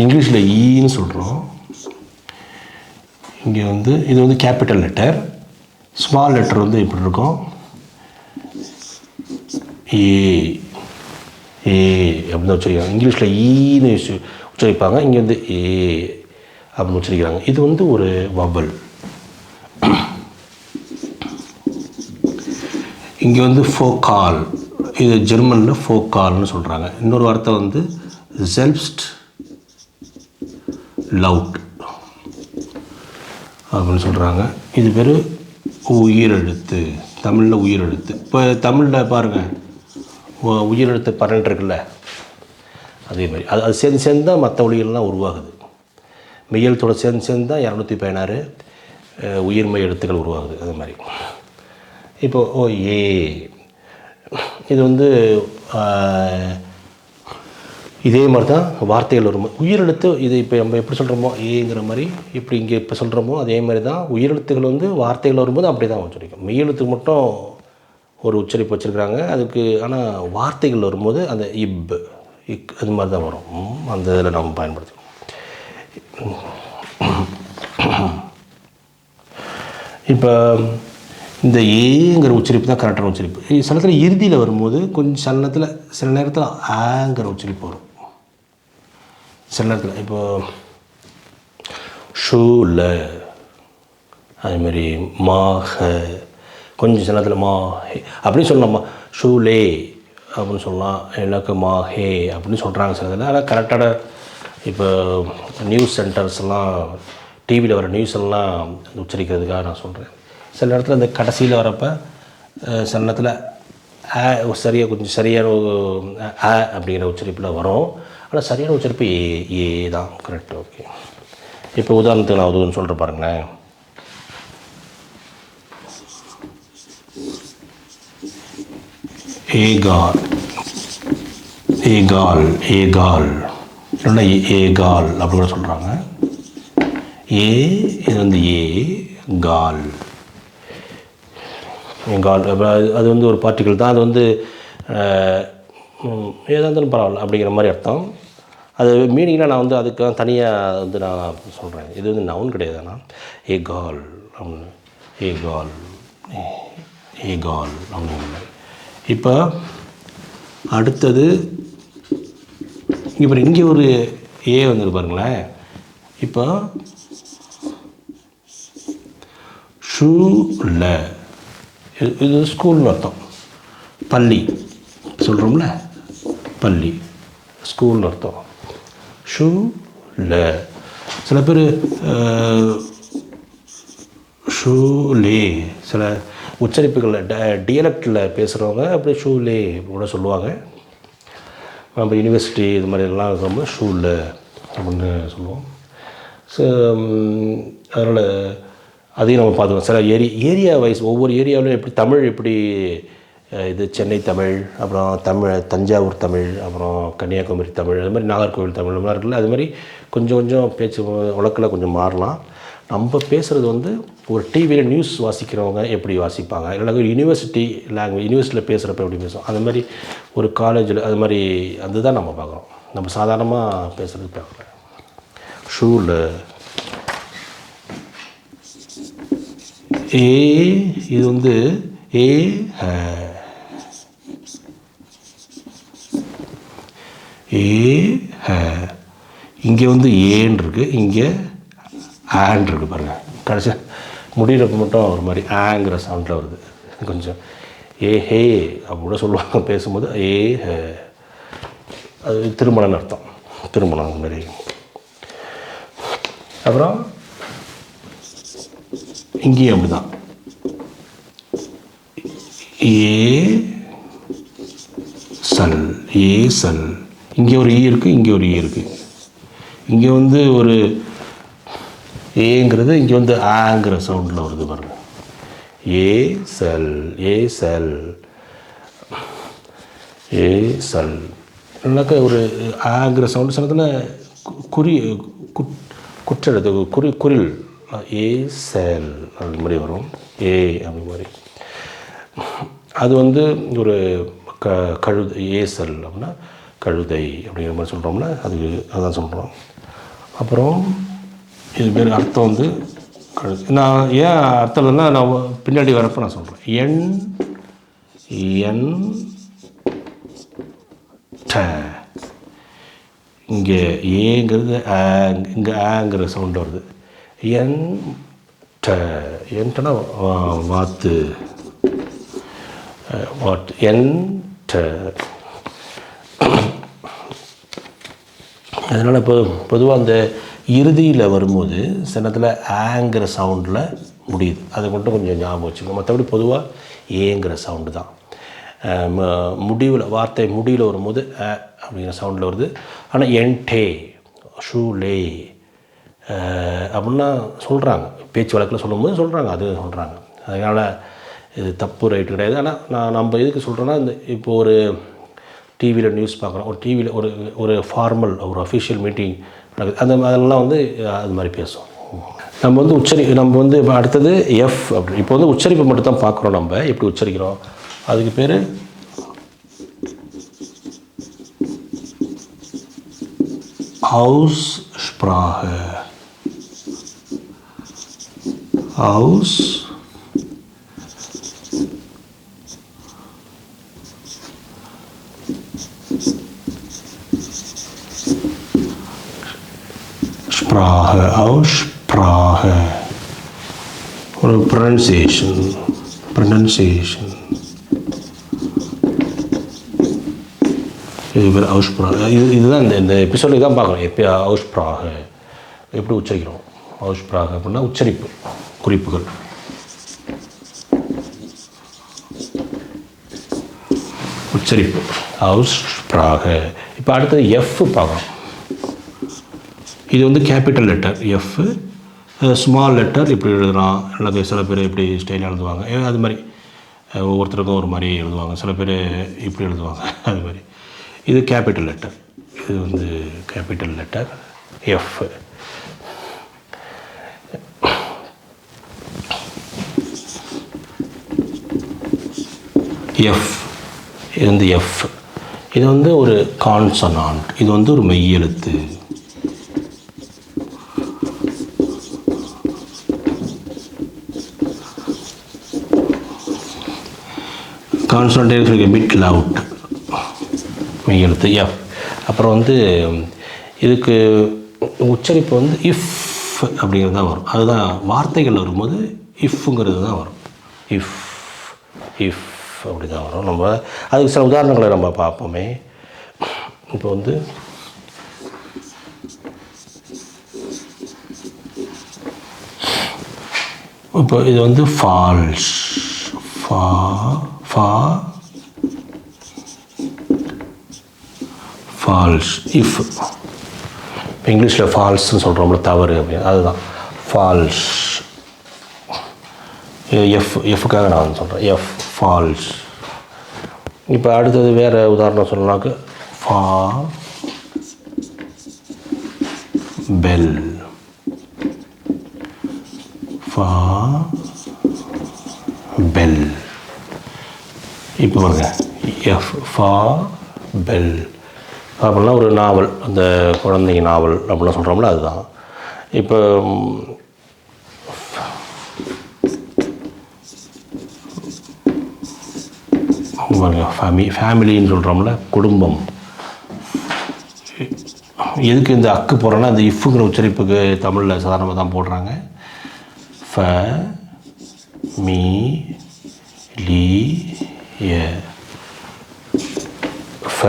இப்போ இங்கிலீஷில் ஈன்னு e சொல்கிறோம் இங்கே வந்து இது வந்து கேபிட்டல் லெட்டர் ஸ்மால் லெட்டர் வந்து இப்படி இருக்கும்? ஏ ஏ அப்படின்னு வச்சுருக்காங்க இங்கிலீஷில் ஈன்னு e உச்சரிப்பாங்க. இங்கே வந்து ஏ அப்படின்னு உச்சரிக்கிறாங்க. இது வந்து ஒரு வவல் இங்கே வந்து ஃபோக்கால் இது ஜெர்மனில் ஃபோக்கால்னு சொல்கிறாங்க இன்னொரு வார்த்தை வந்து செல்ஃப்ஸ்ட் லவுட் அப்படின்னு சொல்கிறாங்க இது பேர் உயிரெழுத்து. தமிழில் உயிரெழுத்து. இப்போ தமிழில் பாருங்கள் உயிரெழுத்து பன்னெண்டு இருக்குல்ல? அதே மாதிரி. அது அது சேர்ந்து சேர்ந்து தான் மற்ற ஒளிகள்லாம் உருவாகுது. மெய்யெழுத்தோட சேர்ந்து சேர்ந்து தான் இரநூத்தி பதினாறு உயிர்மை உயிர்மெய் எழுத்துக்கள் உருவாகுது. அது மாதிரி. இப்போ ஓ ஏ. இது வந்து இதே மாதிரி தான் வார்த்தைகள் வரும்? உயிரெழுத்து இது இப்போ நம்ம எப்படி சொல்கிறோமோ ஏங்கிற மாதிரி இப்படி இங்கே இப்போ சொல்கிறோமோ அதே மாதிரி தான் உயிரெழுத்துகள் வந்து வார்த்தைகள் வரும்போது அப்படி தான் உச்சரிக்கும் மெய்யெழுத்துக்கு மட்டும் ஒரு உச்சரிப்பு வச்சுருக்குறாங்க. அதுக்கு ஆனால் வார்த்தைகள் வரும்போது அந்த இப் இக் அது மாதிரி தான் வரும் அந்த இதில் நம்ம பயன்படுத்துவோம் இப்போ இந்த ஏங்கிற உச்சரிப்பு தான் கரெக்டான உச்சரிப்பு. சில நேரத்தில் இறுதியில் வரும்போது கொஞ்சம் சில நேரத்தில் சில நேரத்தில் ஆங்கிற உச்சரிப்பு வரும். சில நேரத்தில் இப்போ ஷூல அதுமாரி மாக கொஞ்சம் சில நேரத்தில் மா ஹே அப்படின்னு சொல்லலாமா? ஷூலே அப்படின்னு சொல்லலாம். எனக்கு மா ஹே அப்படின்னு சொல்கிறாங்க சில நேரத்தில். ஆனால் கரெக்டான இப்போ நியூஸ் சென்டர்ஸ் எல்லாம் டிவியில் வர நியூஸ் எல்லாம் உச்சரிக்கிறதுக்காக நான் சொல்கிறேன் சில நேரத்தில் இந்த கடைசியில் வரப்போ சில நேரத்தில் ஆ சரியாக கொஞ்சம் சரியான ஆ அப்படிங்கிற உச்சரிப்பில் வரும். ஆனால் சரியான உச்சரிப்பு ஏ ஏ தான். கரெக்ட் ஓகே இப்போ உதாரணத்துக்கு நான் உதவுன்னு சொல்கிறேன் பாருங்களேன். ஏகால் ஏகால் ஏகால். இல்லைன்னா ஏ- ஏகால் அப்படி கூட சொல்கிறாங்க ஏ இது வந்து ஏ கால். கால் அது- வந்து ஒரு பார்ட்டிக்கல் தான். அது வந்து எதாக ஏதா இருந்தாலும் பரவாயில்ல அப்படிங்கிற மாதிரி அர்த்தம். அது மீனிங்னால் நான் வந்து அதுக்கு தனியாக வந்து நான் சொல்கிறேன் இது வந்து நவுன் கிடையாது ஆனால் ஏ கால் அப்படின்னு. ஏ கால் ஏ கால் அப்படின்னு. இப்போ அடுத்தது இப்போ இங்கே ஒரு ஏ வந்துருக்கு பாருங்களேன். இப்போ ஷூல இது இது ஸ்கூல்னு அர்த்தம். பள்ளி. சொல்கிறோம்ல பள்ளி ஸ்கூல்னு அர்த்தம். ஷூல சில பேர் ஷூலே சில உச்சரிப்புகளில் ட டியலக்டில் பேசுகிறவங்க அப்படி ஷூலே கூட சொல்லுவாங்க. நம்ம யூனிவர்சிட்டி இது மாதிரி எல்லாம் ரொம்ப ஷூவில் அப்படின்னு சொல்லுவோம். ஸோ அதனால் அதையும் நம்ம பார்த்துக்கோம் சில ஏரி ஏரியா வைஸ் ஒவ்வொரு ஏரியாவிலும் எப்படி தமிழ் எப்படி இது சென்னை தமிழ் அப்புறம் தமிழ் தஞ்சாவூர் தமிழ் அப்புறம் கன்னியாகுமரி தமிழ் அது மாதிரி நாகர்கோவில் தமிழ் அது மாதிரி இருக்குல்ல அது மாதிரி கொஞ்சம் கொஞ்சம் பேச்சு வழக்கில் கொஞ்சம் மாறலாம். நம்ம பேசுகிறது வந்து ஒரு டிவியில் நியூஸ் வாசிக்கிறவங்க எப்படி வாசிப்பாங்க? இல்லைனா ஒரு யூனிவர்சிட்டி லாங்குவேஜ் யூனிவர்சிட்டியில் பேசுகிறப்ப எப்படி பேசுவோம் அது மாதிரி ஒரு காலேஜில் அது மாதிரி அதுதான் நம்ம பார்க்குறோம். நம்ம சாதாரணமாக பேசுகிறது பார்க்கல ஷூவில் ஏ இது வந்து ஏ ஏ ஹ. இங்கே வந்து ஏன்னு இருக்குது இங்கே ஆன் இருக்கு பாருங்கள் கடைசி முடிகிறப்ப மட்டும் ஒரு மாதிரி ஆங்கிற சவுண்டில் வருது. கொஞ்சம் ஏ ஹே அப்படி கூட சொல்லுவாங்க. பேசும்போது ஏ ஹ. அது திருமணம்னு அர்த்தம். திருமணம் அந்த மாதிரி. அப்புறம் இங்கேயும் அப்படிதான். ஏ சல். ஏ சல். இங்கே ஒரு e ஈ இருக்குது இங்கே ஒரு e ஈ இருக்குது இங்கே வந்து ஒரு ஏங்கிறது இங்கே வந்து ஆங்கிற சவுண்டில் வருது பாருங்க. ஏ சல் ஏ சல் ஏ சல் இல்லைனாக்கா ஒரு ஆங்கிற சவுண்டு சொன்னதில் குறி குட் குற்றெழுத்து குறி குரில் ஏ செல் அப்படி மாதிரி வரும். ஏ அப்படி மாதிரி. அது வந்து ஒரு க கழுது ஏசல் அப்படின்னா கழுதை அப்படிங்கிற மாதிரி சொல்கிறோம்ல அதுக்கு அதான் சொல்கிறோம் அப்புறம் இது பேர் அர்த்தம் வந்து கழுது. நான் ஏன் அர்த்தம் இல்லைன்னா நான் பின்னாடி வரப்போ நான் சொல்கிறேன் என் என் ட. இங்கே ஏங்கிறது இங்கே ஆங்கிற சவுண்ட் வருது. என் ட. என்ட்டனா வாத்து. வாட்? என் அதனால் இப்போ பொதுவாக அந்த இறுதியில் வரும்போது சின்னத்தில் ஆங்கிற சவுண்டில் முடியுது. அதை மட்டும் கொஞ்சம் ஞாபகம் வச்சுக்கோங்க. மற்றபடி பொதுவாக ஏங்கிற சவுண்டு தான். முடிவில் வார்த்தை முடிவில் வரும்போது அ அப்படிங்கிற சவுண்டில் வருது. ஆனால் என்டே ஷூ லே அப்படின்னா சொல்கிறாங்க பேச்சு வழக்கில் சொல்லும்போது சொல்கிறாங்க அது சொல்கிறாங்க அதனால் இது தப்பு ரைட்டு கிடையாது. ஆனால் நான் நம்ம எதுக்கு சொல்கிறேன்னா இந்த இப்போ ஒரு டிவியில் நியூஸ் பார்க்குறோம். ஒரு டிவியில் ஒரு ஒரு ஃபார்மல் ஒரு அஃபிஷியல் மீட்டிங் நடக்குது. அந்த அதெல்லாம் வந்து அது மாதிரி பேசும் நம்ம வந்து உச்சரி நம்ம வந்து இப்போ அடுத்தது எஃப் அப்படி. இப்போ வந்து உச்சரிப்பு மட்டும் தான் பார்க்குறோம் நம்ம. எப்படி உச்சரிக்கிறோம்? அதுக்கு பேர்? ஹவுஸ் ஸ்ப்ராக ஹவுஸ் Aussprache, Aussprache Oder Pronunciation, Pronunciation. இது பேர் இது இதுதான் இந்த இந்த எபிசோடு தான் பார்க்கணும். எப்போ அவுஸ்ப்ராக எப்படி உச்சரிக்கிறோம்? அவுஸ்ப்ராக அப்படின்னா உச்சரிப்பு குறிப்புகள். உச்சரிப்பு. அவுஸ்ப்ராக இப்போ அடுத்தது எஃப் பார்க்கணும். இது வந்து capital letter F small letter இப்படி எழுதலாம் அல்லது சில பேர் இப்படி ஸ்டைலாக எழுதுவாங்க. அது மாதிரி. ஒவ்வொருத்தருக்கும் ஒரு மாதிரி எழுதுவாங்க. சில பேர் இப்படி எழுதுவாங்க. அது மாதிரி. இது கேபிட்டல் லெட்டர் இது வந்து கேபிட்டல் லெட்டர் எஃப் எஃப் இது வந்து எஃப் இது வந்து ஒரு கான்சனான்ட் இது வந்து ஒரு மெய்யெழுத்து கான்சன்ட்ரேட் பிட் லவுட் மெய்யெழுத்து எஃப் அப்புறம் வந்து இதுக்கு உச்சரிப்பு வந்து இஃப் அப்படிங்கிறது தான் வரும். அதுதான் வார்த்தைகள் வரும்போது இஃப்ங்கிறது தான் வரும். இஃப் இஃப் அப்படி தான் வரும். நம்ம அதுக்கு சில உதாரணங்களை நம்ம பார்ப்போமே. இப்போ வந்து இப்போ இது வந்து ஃபால்ஸ் ஃபா ஃபா ஃபால்ஸ் இஃப் இப்போ இங்கிலீஷில் ஃபால்ஸ்னு சொல்கிறோம்ல தவறு அப்படின்னு. அதுதான். ஃபால்ஸ் எஃப் எஃப்க்காக நான் வந்து சொல்கிறேன் எஃப் ஃபால்ஸ் இப்போ அடுத்தது வேறு உதாரணம் சொல்லலாக்கு ஃபா பெல் ஃபா பெல் இப்போ பாருங்க எஃப் ஃபா பெல் அப்படின்னா ஒரு நாவல் அந்த குழந்தைங்க நாவல் அப்படிலாம் சொல்கிறோம்ல அதுதான். இப்போ பாருங்க ஃபேமி ஃபேமிலின்னு சொல்கிறோம்ல குடும்பம். எதுக்கு இந்த அக்கு போகிறோன்னா அந்த இஃப்ங்கிற உச்சரிப்புக்கு தமிழில் சாதாரணமாக தான் போடுறாங்க. ஃப மீ லீ ஃப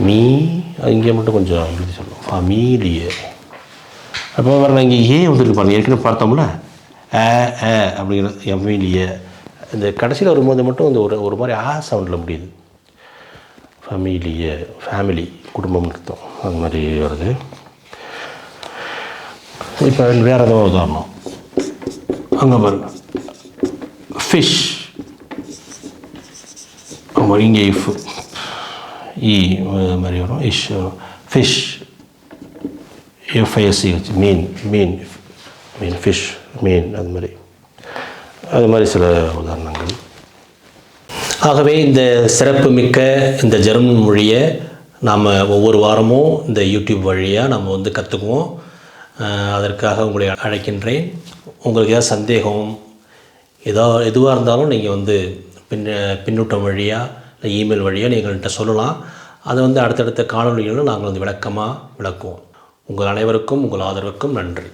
மீ இங்கே மட்டும் கொஞ்சம் எழுதி சொல்லணும். ஃபமீலிய அப்போ வேறு இங்கே ஏ வந்துருக்கு பாருங்கள் ஏற்கனவே பார்த்தோம்ல. அ அ அப்படிங்கிற எம்இலிய இந்த கடைசியில் வரும்போது மட்டும் இந்த ஒரு ஒரு மாதிரி ஆ சவுண்டில் முடியுது. ஃபமிலிய ஃபேமிலி குடும்பம்னு அர்த்தம். அது மாதிரி வருது. இப்போ வேறு ஏதோ உதாரணம். அங்கே பாருங்க. ஃபிஷ். ஆமாம் இங்கே இஃப் இ மாதிரி வரும். இஷ் ஃபிஷ். எஃப்ஐஎஸ்சி வச்சு மீன். மீன். மீன். ஃபிஷ். மீன். அது மாதிரி. அது மாதிரி சில உதாரணங்கள். ஆகவே இந்த சிறப்புமிக்க இந்த ஜெர்மன் மொழியை நாம் ஒவ்வொரு வாரமும் இந்த யூடியூப் வழியாக நம்ம வந்து கற்றுக்குவோம் அதற்காக உங்களை அழைக்கின்றேன். உங்களுக்கு ஏதாவது சந்தேகம் ஏதோ எதுவாக இருந்தாலும் நீங்கள் வந்து பின் பின்னூட்டம் வழியாக இமெயில் வழியாக நீங்கள் எங்கள்கிட்ட சொல்லலாம். அதை வந்து அடுத்தடுத்த காணொலிகளும் நாங்கள் வந்து விளக்கமாக விளக்குவோம். உங்கள் அனைவருக்கும் உங்கள் ஆதரவுக்கும் நன்றி.